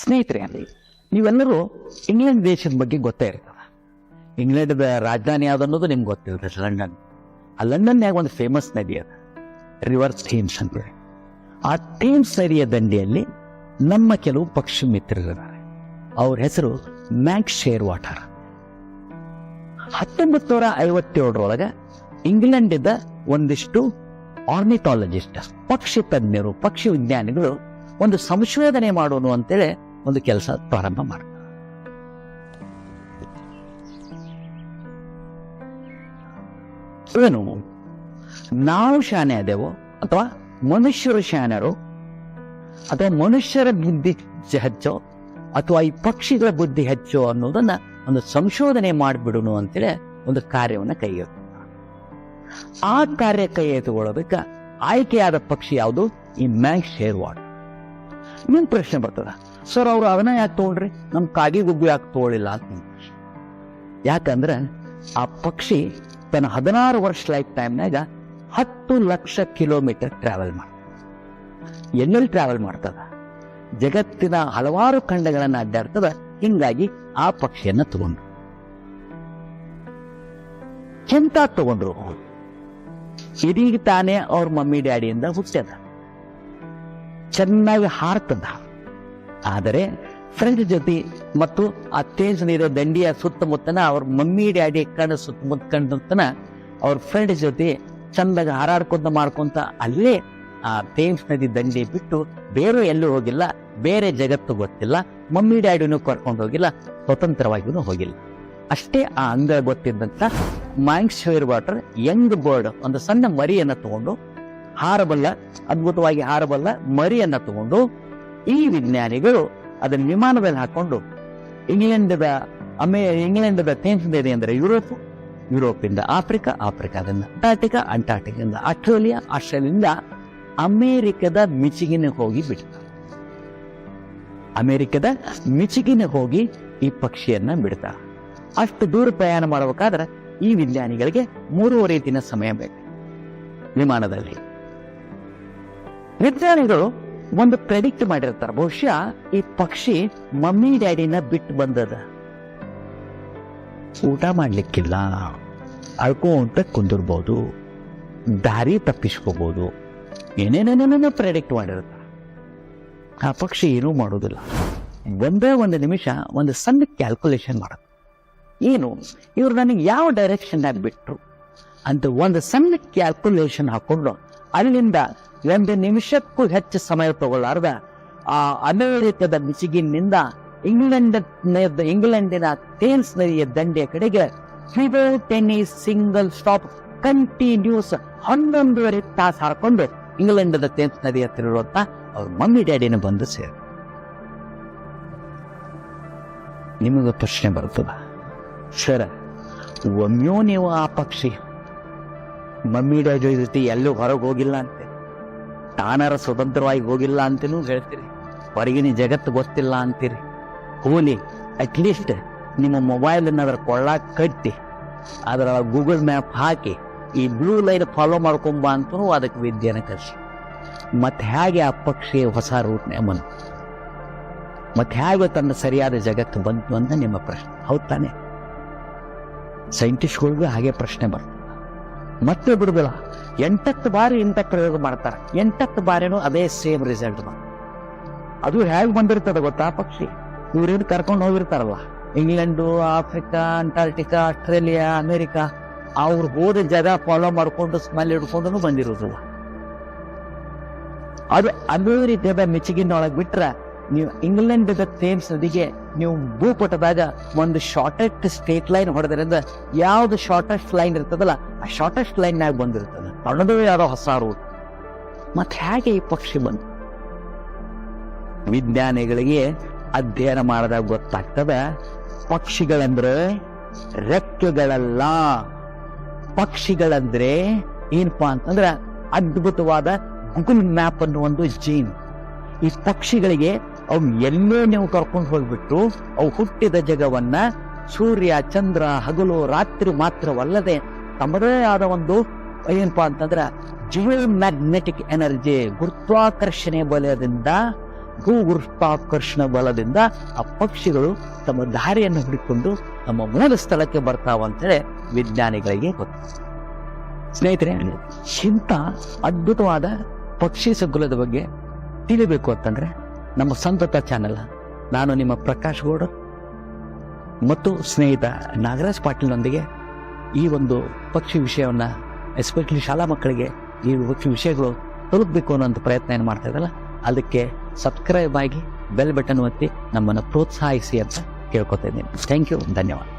ಸ್ನೇಹಿತರೆ, ನೀವೆಲ್ಲರೂ ಇಂಗ್ಲೆಂಡ್ ದೇಶದ ಬಗ್ಗೆ ಗೊತ್ತೇ ಇರ್ತದೆ ಇಂಗ್ಲೆಂಡ್ ರಾಜಧಾನಿ ಯಾವ್ದು ಅನ್ನೋದು ನಿಮ್ಗೆ ಗೊತ್ತಿರುತ್ತೆ ಲಂಡನ್. ಆ ಲಂಡನ್ಯಾಗ ಒಂದು ಫೇಮಸ್ ನದಿ ಅದ. ರಿವರ್ ಥೀಮ್ಸ್ ಅಂತೇಳಿ ಆ ಥೀಮ್ಸ್ ನದಿಯ ದಂಡೆಯಲ್ಲಿ ನಮ್ಮ ಕೆಲವು ಪಕ್ಷಿ ಮಿತ್ರರಿದ್ದಾರೆ. ಅವ್ರ ಹೆಸರು ಮ್ಯಾಕ್ ಶೇರ್ ವಾಟರ್ ಹತ್ತೊಂಬತ್ತು ನೂರ ಐವತ್ತೇಳರೊಳಗೆ ಇಂಗ್ಲೆಂಡಿದ ಒಂದಿಷ್ಟು ಆರ್ನಿಥಾಲಜಿಸ್ಟ್ ಪಕ್ಷಿ ತಜ್ಞರು, ಪಕ್ಷಿ ವಿಜ್ಞಾನಿಗಳು ಒಂದು ಸಂಶೋಧನೆ ಮಾಡೋನು ಅಂತೇಳಿ ಒಂದು ಕೆಲಸ ಪ್ರಾರಂಭ ಮಾಡ. ನಾವು ಶಾನೆ ಅದೇವೋ ಅಥವಾ ಮನುಷ್ಯರು ಶಾನರು ಅಥವಾ ಮನುಷ್ಯರ ಬುದ್ಧಿ ಹೆಚ್ಚೋ ಅಥವಾ ಈ ಪಕ್ಷಿಗಳ ಬುದ್ಧಿ ಹೆಚ್ಚೋ ಅನ್ನೋದನ್ನ ಒಂದು ಸಂಶೋಧನೆ ಮಾಡಿಬಿಡೋಣ ಅಂತೇಳಿ ಒಂದು ಕಾರ್ಯವನ್ನು ಕೈಗೆತ್ತ ಆ ಕಾರ್ಯ ಕೈ ಎತ್ತುಕೊಳ್ಳೋದಕ್ಕೆ ಆಯ್ಕೆಯಾದ ಪಕ್ಷಿ ಯಾವುದು? ಈ ಮ್ಯಾಕ್ ಶೇರ್ವಾಡ್ ನಿಮ್ ಪ್ರಶ್ನೆ ಬರ್ತದ. ಸರ್ ಅವ್ರು ಅವನ ಯಾಕೆ ತಗೊಳ್ರಿ ನಮ್ಮ ಕಾಗಿ ಗುಗ್ಗು ಯಾಕೆ ತಗೊಳ್ಳಿಲ್ಲ ಅಂತ ಯಾಕಂದ್ರೆ ಆ ಪಕ್ಷಿ ತನ್ನ ಹದಿನಾರು ವರ್ಷ ಲೈಫ್ ಟೈಮ್ನಾಗ ಹತ್ತು ಲಕ್ಷ ಕಿಲೋಮೀಟರ್ ಟ್ರಾವೆಲ್ ಮಾಡ ಎಲ್ಲೆಲ್ಲಿ ಟ್ರಾವೆಲ್ ಮಾಡ್ತದ. ಜಗತ್ತಿನ ಹಲವಾರು ಖಂಡಗಳನ್ನ ಅಡ್ಡಾಡ್ತದ. ಹಿಂಗಾಗಿ ಆ ಪಕ್ಷಿಯನ್ನ ತಗೊಂಡ್ರು. ಎಂತ ತಗೊಂಡ್ರು? ಇದೀಗ ತಾನೇ ಅವ್ರ ಮಮ್ಮಿ, ಡ್ಯಾಡಿಯಿಂದ ಹುಟ್ಟದ. ಚೆನ್ನಾಗಿ ಹಾರ್ತದ. ಆದರೆ ಫ್ರೆಂಡ್ ಜೊತೆ ಮತ್ತು ಆ ನೀರ ದಂಡಿಯ ಸುತ್ತಮುತ್ತನ ಅವ್ರ ಮಮ್ಮಿ, ಡ್ಯಾಡಿ ಕಣ್ಣ ಸುತ್ತಮುತ್ತ ಕಂಡಂತನ ಅವ್ರ ಫ್ರೆಂಡ್ ಜೊತೆ ಚಂದಾಗ ಹಾರಾಡ್ಕೊಂತ ಮಾಡ್ಕೊಂತ ಅಲ್ಲೇ ಆ ತೇಮ್ಸ್ ನದಿ ದಂಡಿ ಬಿಟ್ಟು ಬೇರೆ ಎಲ್ಲೂ ಹೋಗಿಲ್ಲ, ಬೇರೆ ಜಗತ್ತು ಗೊತ್ತಿಲ್ಲ, ಮಮ್ಮಿ, ಡ್ಯಾಡಿನೂ ಕರ್ಕೊಂಡು ಹೋಗಿಲ್ಲ ಸ್ವತಂತ್ರವಾಗಿಯೂ ಹೋಗಿಲ್ಲ. ಅಷ್ಟೇ ಆ ಅಂಗ ಗೊತ್ತಿದ್ದಂತ ಮ್ಯಾಂಕ್ಶೇರ್ ವಾಟರ್ ಯಂಗ್ ಬರ್ಡ್ ಒಂದು ಸಣ್ಣ ಮರಿಯನ್ನ ತಗೊಂಡು ಹಾರಬಲ್ಲ, ಅದ್ಭುತವಾಗಿ ಹಾರಬಲ್ಲ ಮರಿಯನ್ನ ತಗೊಂಡು ಈ ವಿಜ್ಞಾನಿಗಳು ಅದನ್ನ ವಿಮಾನದಲ್ಲಿ ಹಾಕೊಂಡು ಇಂಗ್ಲೆಂಡದ ಅಮೇ, ಇಂಗ್ಲೆಂಡದ ಥೇಮ್ಸ್ ನದಿ ಅಂದ್ರೆ ಯುರೋಪ್, ಯುರೋಪಿಂದ ಆಫ್ರಿಕಾ, ಆಫ್ರಿಕಾದಿಂದ ಅಂಟಾರ್ಟಿಕಾ ಅಂಟಾರ್ಟಿಕಾದಿಂದ ಆಸ್ಟ್ರೇಲಿಯಾ, ಆಸ್ಟ್ರೇಲಿಯಿಂದ ಅಮೇರಿಕದ ಮಿಚಿಗಿನ ಹೋಗಿ ಬಿಡ್ತಾರೆ ಅಮೆರಿಕದ ಮಿಚಿಗಿನ ಹೋಗಿ ಈ ಪಕ್ಷಿಯನ್ನ ಬಿಡ್ತಾರೆ ಅಷ್ಟು ದೂರ ಪ್ರಯಾಣ ಮಾಡಬೇಕಾದ್ರೆ ಈ ವಿಜ್ಞಾನಿಗಳಿಗೆ ಮೂರುವರೆ ದಿನ ಸಮಯ ಬೇಕು ವಿಮಾನದಲ್ಲಿ. ವಿಜ್ಞಾನಿಗಳು ಒಂದು ಪ್ರೆಡಿಕ್ಟ್ ಮಾಡಿರ್ತಾರೆ. ಬಹುಶಃ ಈ ಪಕ್ಷಿ ಮಮ್ಮಿ, ಡ್ಯಾಡಿನ ಬಿಟ್ಟು ಬಂದದ. ಊಟ ಮಾಡ್ಲಿಕ್ಕಿಲ್ಲ. ಅಳ್ಕೊಂತ ಕುಂದಿರ್ಬೋದು. ದಾರಿ ತಪ್ಪಿಸ್ಕೋಬಹುದು ಏನೇನೇನೇನೇನೋ ಪ್ರೆಡಿಕ್ಟ್ ಮಾಡಿರ್ತಾರೆ. ಆ ಪಕ್ಷಿ ಏನೂ ಮಾಡೋದಿಲ್ಲ. ಒಂದೇ ಒಂದು ನಿಮಿಷ ಒಂದು ಸಣ್ಣ ಕ್ಯಾಲ್ಕುಲೇಷನ್ ಮಾಡುತ್ತೆ. ಏನು? ಇವರು ನನಗೆ ಯಾವ ಡೈರೆಕ್ಷನ್ನಾಗಿ ಬಿಟ್ಟರು ಅಂತ ಒಂದು ಸಣ್ಣ ಕ್ಯಾಲ್ಕುಲೇಷನ್ ಹಾಕೊಂಡು ಅಲ್ಲಿಂದ ಒಂದು ನಿಮಿಷಕ್ಕೂ ಹೆಚ್ಚು ಸಮಯ ತಗೊಳ್ಳಾರ್ದ ಆ ಅಮೆರಿಕದ ಮಿಚಿಗಿನಿಂದ ಇಂಗ್ಲೆಂಡ್ ಇಂಗ್ಲೆಂಡಿನ ಥೇಮ್ಸ್ ನದಿಯ ದಂಡೆಯ ಕಡೆಗೆ ಟೆನ್ನಿಸ್ ಸಿಂಗಲ್ ಸ್ಟಾಪ್ ಕಂಟಿನ್ಯೂಸ್ ಹನ್ನೊಂದುವರೆ ತಾಸು ಹಾಕೊಂಡು ಇಂಗ್ಲೆಂಡದ ಥೇಮ್ಸ್ ನದಿ ಹತ್ತಿರ ಇರುವಂತ ಅವ್ರ ಮಮ್ಮಿ ಡ್ಯಾಡಿನ ಬಂದು ಸೇರ್. ನಿಮಗೆ ಪ್ರಶ್ನೆ ಬರ್ತದ? ಸರ ಒಮ್ಮೆಯೂ ನೀವು ಆ ಪಕ್ಷಿ? ಮಮ್ಮಿ ಡ್ಯಾಡಿ ಜೊತೆ ಎಲ್ಲೂ ಹೊರಗೆ ಹೋಗಿಲ್ಲ ಅಂತೆ. ತಾನಾರ ಸ್ವತಂತ್ರವಾಗಿ ಹೋಗಿಲ್ಲ ಅಂತನೂ ಹೇಳ್ತೀರಿ. ಹೊರಗಿನ ಜಗತ್ತು ಗೊತ್ತಿಲ್ಲ ಅಂತೀರಿ. ಹೋಲಿ ಅಟ್ಲೀಸ್ಟ್ ನಿಮ್ಮ ಮೊಬೈಲ್ ಅದರ ಕೊಳ್ಳಾಗ ಕಟ್ಟಿ ಅದರ ಗೂಗಲ್ ಮ್ಯಾಪ್ ಹಾಕಿ, ಈ ಬ್ಲೂ ಲೈನ್ ಫಾಲೋ ಮಾಡ್ಕೊಂಬ ಅಂತನೂ ಅದಕ್ಕೆ ವಿದ್ಯೆನ ಕಲಿಸಿ. ಮತ್ತೆ ಹೇಗೆ ಆ ಪಕ್ಷಿ ಹೊಸ ರೂಟ್ನೇ ಬಂತು? ಮತ್ತೆ ಹೇಗೆ ತನ್ನ ಸರಿಯಾದ ಜಗತ್ತು ಬಂತು ಅಂತ ನಿಮ್ಮ ಪ್ರಶ್ನೆ. ಹೌದು ತಾನೆ? ಸೈಂಟಿಸ್ಟ್ಗಳಿಗೂ ಹಾಗೆ ಪ್ರಶ್ನೆ ಬರ್ತದೆ. ಮತ್ತೆ ಬಿಡುದಿಲ್ಲ ಎಂಟತ್ತು ಬಾರಿ ಇಂಥ ಪ್ರಯೋಗ ಮಾಡ್ತಾರೆ. ಎಂಟತ್ತು ಬಾರಿನೂ ಅದೇ ಸೇಮ್ ರಿಸಲ್ಟ್ ಅದು ಹೇಗೆ ಬಂದಿರ್ತದೆ ಗೊತ್ತಾ ಪಕ್ಷಿ? ಇವ್ರೇನು ಕರ್ಕೊಂಡು ಹೋಗಿರ್ತಾರಲ್ಲ? England, Africa Antarctica Australia, America, ಅವ್ರು ಹೋದ ಜಗ ಫಾಲೋ ಮಾಡ್ಕೊಂಡು ಸ್ಮೆಲ್ ಹಿಡ್ಕೊಂಡು ಬಂದಿರೋದಿಲ್ಲ. ಅದು ಅಮೇರಿಕದ ಮಿಚಿಗಿನ ಒಳಗೆ ಬಿಟ್ರೆ ನೀವು ಇಂಗ್ಲೆಂಡ್ ಥೇಮ್ಸ್ ನದಿಗೆ ನೀವು ಭೂಪಟದಾಗ ಒಂದು ಶಾರ್ಟೆಸ್ಟ್ ಸ್ಟೇಟ್ ಲೈನ್ ಹೊಡೆದ್ರಿಂದ ಯಾವ್ದು ಶಾರ್ಟೆಸ್ಟ್ ಲೈನ್ ಇರ್ತದಲ್ಲ, ಆ ಶಾರ್ಟೆಸ್ಟ್ ಲೈನ್ ನಾಗ ಬಂದಿರ್ತದೆ. ತಣ್ಣದು ಆದ ಹೊಸ ರೂಟ್ ಮತ್ತೆ ಹೇಗೆ ಈ ಪಕ್ಷಿ ಬಂತು? ವಿಜ್ಞಾನಿಗಳಿಗೆ ಅಧ್ಯಯನ ಮಾಡಿದಾಗ ಗೊತ್ತಾಗ್ತದೆ ಪಕ್ಷಿಗಳಂದ್ರೆ ರೆಕ್ಕೆಗಳಲ್ಲ. ಪಕ್ಷಿಗಳಂದ್ರೆ ಏನಪ್ಪಾ ಅಂತಂದ್ರೆ ಅದ್ಭುತವಾದ ಗೂಗಲ್ ಮ್ಯಾಪ್ ಅನ್ನೋ ಒಂದು ಜೀನ್. ಈ ಪಕ್ಷಿಗಳಿಗೆ ಅವು ಎಲ್ಲೇ ನೀವು ಕರ್ಕೊಂಡು ಹೋಗ್ಬಿಟ್ಟು ಅವು ಹುಟ್ಟಿದ ಜಗವನ್ನ ಸೂರ್ಯ ಚಂದ್ರ ಹಗಲು ರಾತ್ರಿ ಮಾತ್ರವಲ್ಲದೆ ತಮ್ಮದೇ ಆದ ಒಂದು ಏನಪ್ಪಾ ಅಂತಂದ್ರೆ ಜಿಯೋ ಮ್ಯಾಗ್ನೆಟಿಕ್ ಎನರ್ಜಿ ಗುರುತ್ವಾಕರ್ಷಣೆ ಬಲದಿಂದ, ಭೂ ಗುರುತ್ವಾಕರ್ಷಣ ಬಲದಿಂದ ಆ ಪಕ್ಷಿಗಳು ತಮ್ಮ ದಾರಿಯನ್ನು ಹುಡುಕೊಂಡು ತಮ್ಮ ಮೂಲ ಸ್ಥಳಕ್ಕೆ ಬರ್ತಾವಂತೇಳಿ ವಿಜ್ಞಾನಿಗಳಿಗೆ ಗೊತ್ತು. ಸ್ನೇಹಿತರೆ, ಇಂಥ ಅದ್ಭುತವಾದ ಪಕ್ಷಿ ಸಂಕುಲದ ಬಗ್ಗೆ ತಿಳಿಬೇಕು ಅಂತಂದ್ರೆ ನಮ್ಮ ಸಂತತ ಚಾನೆಲ್. ನಾನು ನಿಮ್ಮ ಪ್ರಕಾಶ್ ಗೌಡ ಮತ್ತು ಸ್ನೇಹಿತ ನಾಗರಾಜ್ ಪಾಟೀಲ್ನೊಂದಿಗೆ ಈ ಒಂದು ಪಕ್ಷಿ ವಿಷಯವನ್ನ ಎಸ್ಪೆಷಲಿ ಶಾಲಾ ಮಕ್ಕಳಿಗೆ ಈ ವಿಷಯಗಳು ತಲುಪಬೇಕು ಅನ್ನೋಂಥ ಪ್ರಯತ್ನ ಏನು ಮಾಡ್ತಾ ಇದ್ದಲ್ಲ ಅದಕ್ಕೆ ಸಬ್ಸ್ಕ್ರೈಬ್ ಆಗಿ ಬೆಲ್ ಬಟನ್ ಒತ್ತಿ ನಮ್ಮನ್ನು ಪ್ರೋತ್ಸಾಹಿಸಿ ಅಂತ ಕೇಳ್ಕೊತಾ ಇದ್ದೀನಿ. ಥ್ಯಾಂಕ್ ಯು, ಧನ್ಯವಾದ.